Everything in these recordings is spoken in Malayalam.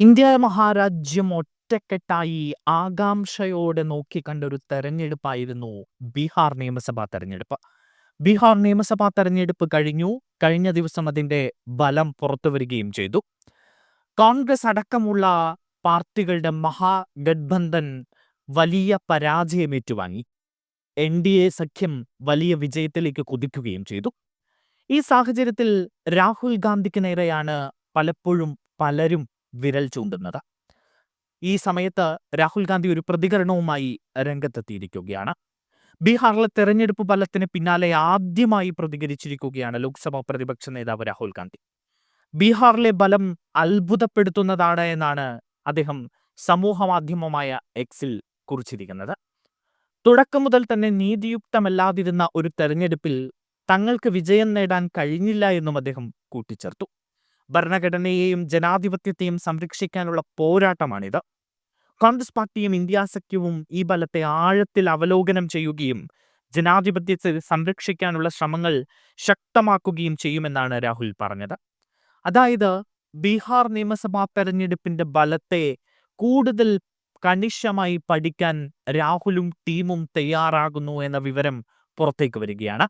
ഇന്ത്യ മഹാരാജ്യം ഒറ്റക്കെട്ടായി ആകാംക്ഷയോടെ നോക്കിക്കണ്ട ഒരു തെരഞ്ഞെടുപ്പായിരുന്നു ബീഹാർ നിയമസഭാ തെരഞ്ഞെടുപ്പ്. ബീഹാർ നിയമസഭാ തെരഞ്ഞെടുപ്പ് കഴിഞ്ഞു. കഴിഞ്ഞ ദിവസം അതിന്റെ ബലം പുറത്തു വരികയും ചെയ്തു. കോൺഗ്രസ് അടക്കമുള്ള പാർട്ടികളുടെ മഹാഗഡ്ബന്ധൻ വലിയ പരാജയം ഏറ്റുവാങ്ങി എൻ ഡി എ സഖ്യം വലിയ വിജയത്തിലേക്ക് കുതിക്കുകയും ചെയ്തു. ഈ സാഹചര്യത്തിൽ രാഹുൽ ഗാന്ധിക്ക് നേരെയാണ് പലപ്പോഴും പലരും വിരൽ ചൂണ്ടുന്നത്. ഈ സമയത്ത് രാഹുൽ ഗാന്ധി ഒരു പ്രതികരണവുമായി രംഗത്തെത്തിയിരിക്കുകയാണ്. ബീഹാറിലെ തെരഞ്ഞെടുപ്പ് ഫലത്തിന് പിന്നാലെ ആദ്യമായി പ്രതികരിച്ചിരിക്കുകയാണ് ലോക്സഭാ പ്രതിപക്ഷ നേതാവ് രാഹുൽ ഗാന്ധി. ബീഹാറിലെ ബലം അത്ഭുതപ്പെടുത്തുന്നതാണ് എന്നാണ് അദ്ദേഹം സമൂഹ മാധ്യമമായ എക്സിൽ കുറിച്ചിരിക്കുന്നത്. തുടക്കം മുതൽ തന്നെ നീതിയുക്തമല്ലാതിരുന്ന ഒരു തെരഞ്ഞെടുപ്പിൽ തങ്ങൾക്ക് വിജയം നേടാൻ കഴിഞ്ഞില്ല എന്നും അദ്ദേഹം കൂട്ടിച്ചേർത്തു. ഭരണഘടനയെയും ജനാധിപത്യത്തെയും സംരക്ഷിക്കാനുള്ള പോരാട്ടമാണിത്. കോൺഗ്രസ് പാർട്ടിയും ഇന്ത്യ സഖ്യവും ഈ ബലത്തെ ആഴത്തിൽ അവലോകനം ചെയ്യുകയും ജനാധിപത്യത്തെ സംരക്ഷിക്കാനുള്ള ശ്രമങ്ങൾ ശക്തമാക്കുകയും ചെയ്യുമെന്നാണ് രാഹുൽ പറഞ്ഞത്. അതായത് ബീഹാർ നിയമസഭാ തെരഞ്ഞെടുപ്പിന്റെ ബലത്തെ കൂടുതൽ കണിശമായി പഠിക്കാൻ രാഹുലും ടീമും തയ്യാറാകുന്നു എന്ന വിവരം പുറത്തേക്ക് വരികയാണ്.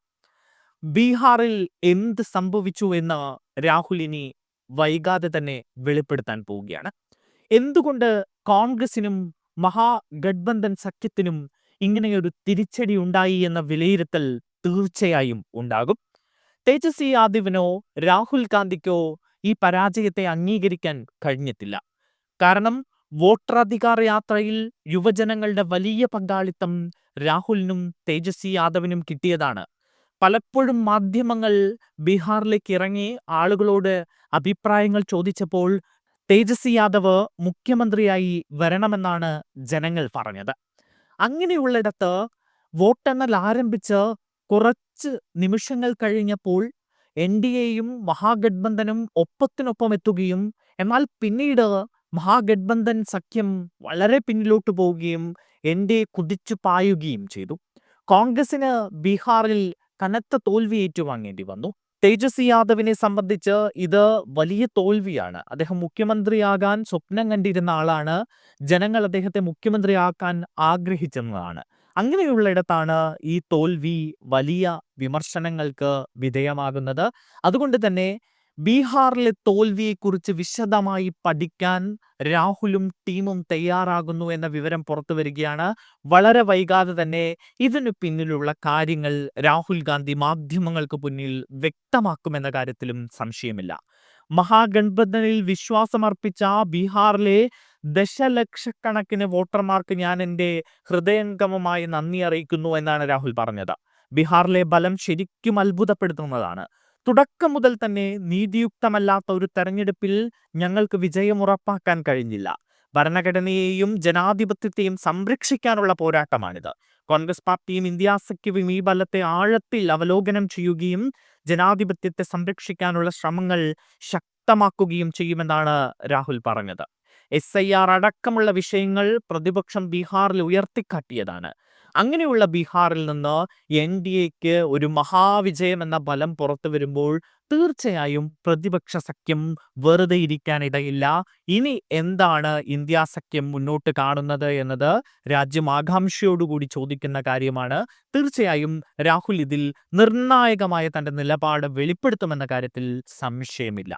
ബീഹാറിൽ എന്ത് സംഭവിച്ചു എന്ന് രാഹുൽ ഇനി വൈകാതെ തന്നെ വെളിപ്പെടുത്താൻ പോവുകയാണ്. എന്തുകൊണ്ട് കോൺഗ്രസിനും മഹാഗഡ്ബന്ധൻ സഖ്യത്തിനും ഇങ്ങനെയൊരു തിരിച്ചടി ഉണ്ടായി എന്ന വിലയിരുത്തൽ തീർച്ചയായും ഉണ്ടാകും. തേജസ്വി യാദവിനോ രാഹുൽ ഗാന്ധിക്കോ ഈ പരാജയത്തെ അംഗീകരിക്കാൻ കഴിഞ്ഞിട്ടില്ല. കാരണം വോട്ടറധികാർ യാത്രയിൽ യുവജനങ്ങളുടെ വലിയ പങ്കാളിത്തം രാഹുലിനും തേജസ്വി യാദവിനും കിട്ടിയതാണ്. പലപ്പോഴും മാധ്യമങ്ങൾ ബീഹാറിലേക്ക് ഇറങ്ങി ആളുകളോട് അഭിപ്രായങ്ങൾ ചോദിച്ചപ്പോൾ തേജസ്വി യാദവ് മുഖ്യമന്ത്രിയായി വരണമെന്നാണ് ജനങ്ങൾ പറഞ്ഞത്. അങ്ങനെയുള്ളിടത്ത് വോട്ടെണ്ണൽ ആരംഭിച്ച് കുറച്ച് നിമിഷങ്ങൾ കഴിഞ്ഞപ്പോൾ എൻ ഡി എയും മഹാഗഡ്ബന്ധനും ഒപ്പത്തിനൊപ്പം എത്തുകയും എന്നാൽ പിന്നീട് മഹാഗഡ്ബന്ധൻ സഖ്യം വളരെ പിന്നിലോട്ട് പോവുകയും എൻ ഡി എ കുതിച്ചു പായുകയും ചെയ്തു. കോൺഗ്രസിന് ബീഹാറിൽ കനത്ത തോൽവി ഏറ്റുവാങ്ങേണ്ടി വന്നു. തേജസ്വി യാദവിനെ സംബന്ധിച്ച് ഇത് വലിയ തോൽവിയാണ്. അദ്ദേഹം മുഖ്യമന്ത്രിയാകാൻ സ്വപ്നം കണ്ടിരുന്ന ആളാണ്. ജനങ്ങൾ അദ്ദേഹത്തെ മുഖ്യമന്ത്രിയാക്കാൻ ആഗ്രഹിച്ചെന്നതാണ്. അങ്ങനെയുള്ളിടത്താണ് ഈ തോൽവി വലിയ വിമർശനങ്ങൾക്ക് വിധേയമാകുന്നത്. അതുകൊണ്ട് തന്നെ ബീഹാറിലെ തോൽവിയെക്കുറിച്ച് വിശദമായി പഠിക്കാൻ രാഹുലും ടീമും തയ്യാറാകുന്നു എന്ന വിവരം പുറത്തു വരികയാണ്. വളരെ വൈകാതെ തന്നെ ഇതിനു പിന്നിലുള്ള കാര്യങ്ങൾ രാഹുൽ ഗാന്ധി മാധ്യമങ്ങൾക്ക് മുന്നിൽ വ്യക്തമാക്കുമെന്ന കാര്യത്തിലും സംശയമില്ല. മഹാഗൺബന്ധനിൽ വിശ്വാസമർപ്പിച്ച ബീഹാറിലെ ദശലക്ഷക്കണക്കിന് വോട്ടർമാർക്ക് ഞാൻ എന്റെ ഹൃദയംഗമമായി നന്ദി അറിയിക്കുന്നു എന്നാണ് രാഹുൽ പറഞ്ഞത്. ബീഹാറിലെ ബലം ശരിക്കും അത്ഭുതപ്പെടുത്തുന്നതാണ്. തുടക്കം മുതൽ തന്നെ നീതിയുക്തമല്ലാത്ത ഒരു തെരഞ്ഞെടുപ്പിൽ ഞങ്ങൾക്ക് വിജയം ഉറപ്പാക്കാൻ കഴിഞ്ഞില്ല. ഭരണഘടനയെയും ജനാധിപത്യത്തെയും സംരക്ഷിക്കാനുള്ള പോരാട്ടമാണിത്. കോൺഗ്രസ് പാർട്ടിയും ഇന്ത്യ സഖ്യവും ഈ ബലത്തെ ആഴത്തിൽ അവലോകനം ചെയ്യുകയും ജനാധിപത്യത്തെ സംരക്ഷിക്കാനുള്ള ശ്രമങ്ങൾ ശക്തമാക്കുകയും ചെയ്യുമെന്നാണ് രാഹുൽ പറഞ്ഞത്. എസ് ഐ ആർ അടക്കമുള്ള വിഷയങ്ങൾ പ്രതിപക്ഷം ബീഹാറിൽ ഉയർത്തിക്കാട്ടിയതാണ്. അങ്ങനെയുള്ള ബീഹാറിൽ നിന്ന് എൻ ഡി എക്ക് ഒരു മഹാവിജയം എന്ന ബലം പുറത്തു വരുമ്പോൾ തീർച്ചയായും പ്രതിപക്ഷ സഖ്യം വെറുതെ ഇരിക്കാനിടയില്ല. ഇനി എന്താണ് ഇന്ത്യ സഖ്യം മുന്നോട്ട് കാണുന്നത് എന്നത് രാജ്യം ആകാംക്ഷയോടുകൂടി ചോദിക്കുന്ന കാര്യമാണ്. തീർച്ചയായും രാഹുൽ ഇതിൽ നിർണായകമായ തന്റെ നിലപാട് വെളിപ്പെടുത്തുമെന്ന കാര്യത്തിൽ സംശയമില്ല.